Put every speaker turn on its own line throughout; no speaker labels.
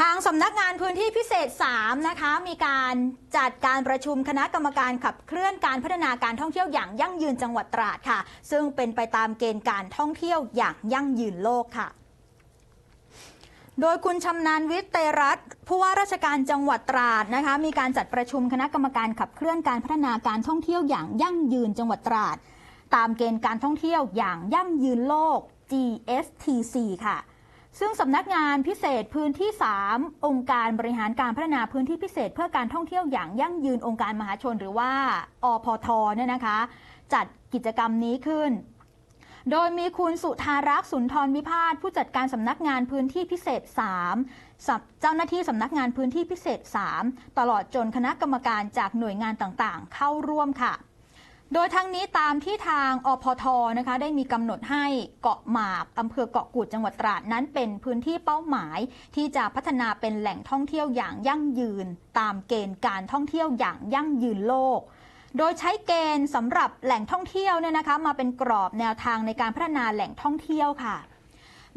ทางสำนักงานพื้นที่พิเศษ 3 นะคะ มีการจัดการประชุมคณะกรรมการขับเคลื่อนการพัฒนาการท่องเที่ยวอย่างยั่งยืนจังหวัดตราดค่ะ ซึ่งเป็นไปตามเกณฑ์การท่องเที่ยวอย่างยั่งยืนโลกค่ะโดยคุณชำนาญวิทย์เตรัตน์ผู้ว่าราชการจังหวัดตราดนะคะ มีการจัดประชุมคณะกรรมการขับเคลื่อนการพัฒนาการท่องเที่ยวอย่างยั่งยืนจังหวัดตราด ตามเกณฑ์การท่องเที่ยวอย่างยั่งยืนโลก GSTC ค่ะ ซึ่งสำนักงานพิเศษพื้นที่ 3 องค์การบริหารการพัฒนาพื้นที่พิเศษ เพื่อการท่องเที่ยวอย่างยั่งยืนองค์การมหาชนหรือว่าอพทเนี่ยนะคะ จัดกิจกรรมนี้ขึ้น โดยมีคุณสุธารักษ์สุนทรวิพาทผู้จัดการสำนักงานพื้นที่พิเศษ3สับเจ้าหน้าที่สำนักงานพื้นที่พิเศษ 3 ตลอดจนคณะกรรมการจากหน่วยงานต่างๆ เข้าร่วมค่ะ โดยทั้งนี้ตามที่ทางอพทนะคะได้มีกำหนดให้เกาะหมากอำเภอเกาะกูดจังหวัดตราดนั้นเป็นพื้นที่เป้าหมาย ที่จะพัฒนาเป็นแหล่งท่องเที่ยวอย่างยั่งยืน ตามเกณฑ์การท่องเที่ยวอย่างยั่งยืนโลก โดยใช้เกณฑ์สำหรับแหล่งท่องเที่ยวเนี่ยนะคะมาเป็นกรอบแนวทางในการพัฒนาแหล่งท่องเที่ยวค่ะ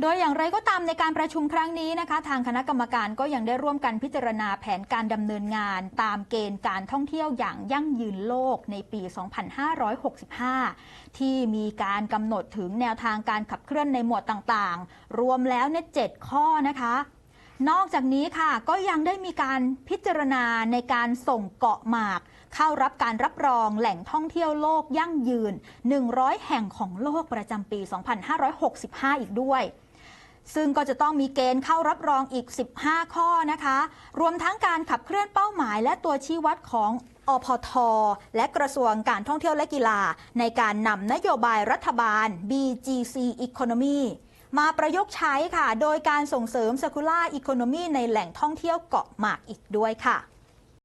โดยอย่างไรก็ตามในการประชุมครั้งนี้นะคะ ทางคณะกรรมการก็ยังได้ร่วมกันพิจารณาแผนการดำเนินงาน ตามเกณฑ์การท่องเที่ยวอย่างยั่งยืนโลกในปี 2565 ที่มีการกำหนดถึงแนวทางการขับเคลื่อนในหมวดต่างๆ รวมแล้วเนี่ย7ข้อนะคะนอกจากนี้ค่ะก็ยังได้มีการพิจารณาในการส่งเกาะหมาก เข้ารับการรับรองแหล่งท่องเที่ยวโลกยั่งยืน 100 แห่งของโลกประจำปี 2565 อีกด้วย ซึ่งก็จะต้องมีเกณฑ์เข้ารับรองอีก 15 ข้อนะคะ รวมทั้งการขับเคลื่อนเป้าหมาย และตัวชี้วัดของอพท และกระทรวงการท่องเที่ยวและกีฬา ในการนำนโยบายรัฐบาล BGC Economy มาประยุกต์ใช้ค่ะ โดยการส่งเสริม Circular Economy ในแหล่งท่องเที่ยวเกาะหมากอีกด้วยค่ะ